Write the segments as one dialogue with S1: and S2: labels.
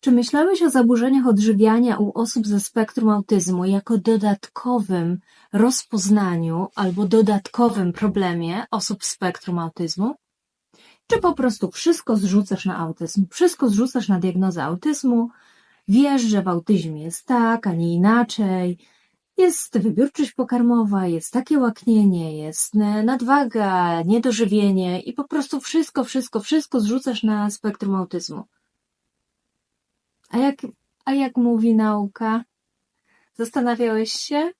S1: Czy myślałeś o zaburzeniach odżywiania u osób ze spektrum autyzmu jako dodatkowym rozpoznaniu albo dodatkowym problemie osób z spektrum autyzmu? Czy po prostu wszystko zrzucasz na autyzm, wszystko zrzucasz na diagnozę autyzmu, wiesz, że w autyzmie jest tak, a nie inaczej, jest wybiórczość pokarmowa, jest takie łaknienie, jest nadwaga, niedożywienie i po prostu wszystko, wszystko, wszystko zrzucasz na spektrum autyzmu. A jak, a jak mówi nauka? Zastanawiałeś się?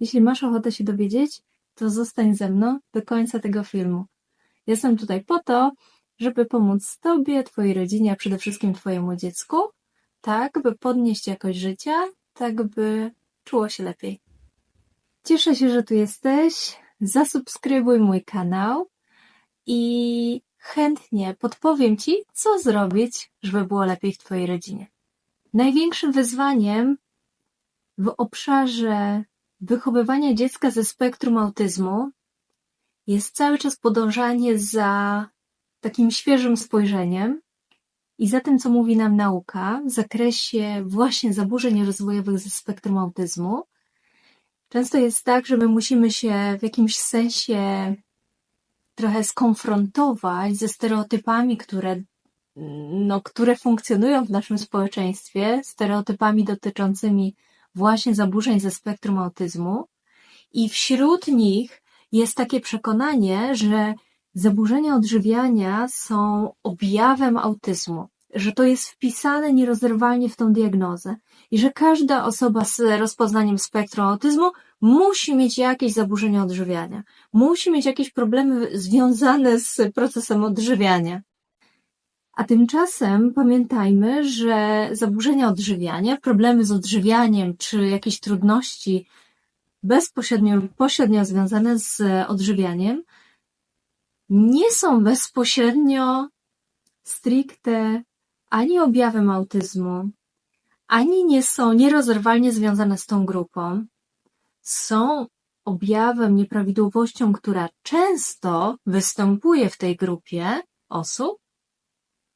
S1: Jeśli masz ochotę się dowiedzieć, to zostań ze mną do końca tego filmu. Jestem tutaj po to, żeby pomóc Tobie, Twojej rodzinie, a przede wszystkim Twojemu dziecku, tak by podnieść jakość życia, tak by czuło się lepiej. Cieszę się, że tu jesteś. Zasubskrybuj mój kanał i chętnie podpowiem Ci, co zrobić, żeby było lepiej w Twojej rodzinie. Największym wyzwaniem w obszarze wychowywania dziecka ze spektrum autyzmu jest cały czas podążanie za takim świeżym spojrzeniem i za tym, co mówi nam nauka w zakresie właśnie zaburzeń rozwojowych ze spektrum autyzmu. Często jest tak, że my musimy się w jakimś sensie trochę skonfrontować ze stereotypami, które no, które funkcjonują w naszym społeczeństwie, stereotypami dotyczącymi właśnie zaburzeń ze spektrum autyzmu, i wśród nich jest takie przekonanie, że zaburzenia odżywiania są objawem autyzmu, że to jest wpisane nierozerwalnie w tą diagnozę i że każda osoba z rozpoznaniem spektrum autyzmu musi mieć jakieś zaburzenia odżywiania, musi mieć jakieś problemy związane z procesem odżywiania. A tymczasem pamiętajmy, że zaburzenia odżywiania, problemy z odżywianiem czy jakieś trudności bezpośrednio pośrednio związane z odżywianiem nie są bezpośrednio stricte ani objawem autyzmu, ani nie są nierozerwalnie związane z tą grupą. Są objawem, nieprawidłowością, która często występuje w tej grupie osób,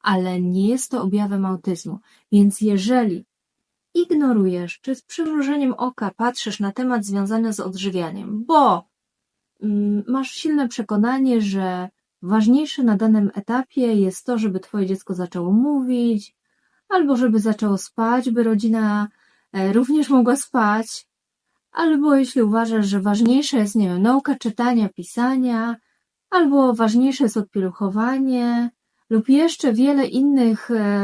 S1: ale nie jest to objawem autyzmu. Więc jeżeli ignorujesz, czy z przymrużeniem oka patrzysz na temat związany z odżywianiem, bo mm, masz silne przekonanie, że ważniejsze na danym etapie jest to, żeby twoje dziecko zaczęło mówić, albo żeby zaczęło spać, by rodzina e, również mogła spać, albo jeśli uważasz, że ważniejsze jest, nie wiem, nauka czytania, pisania, albo ważniejsze jest odpieluchowanie, lub jeszcze wiele innych e,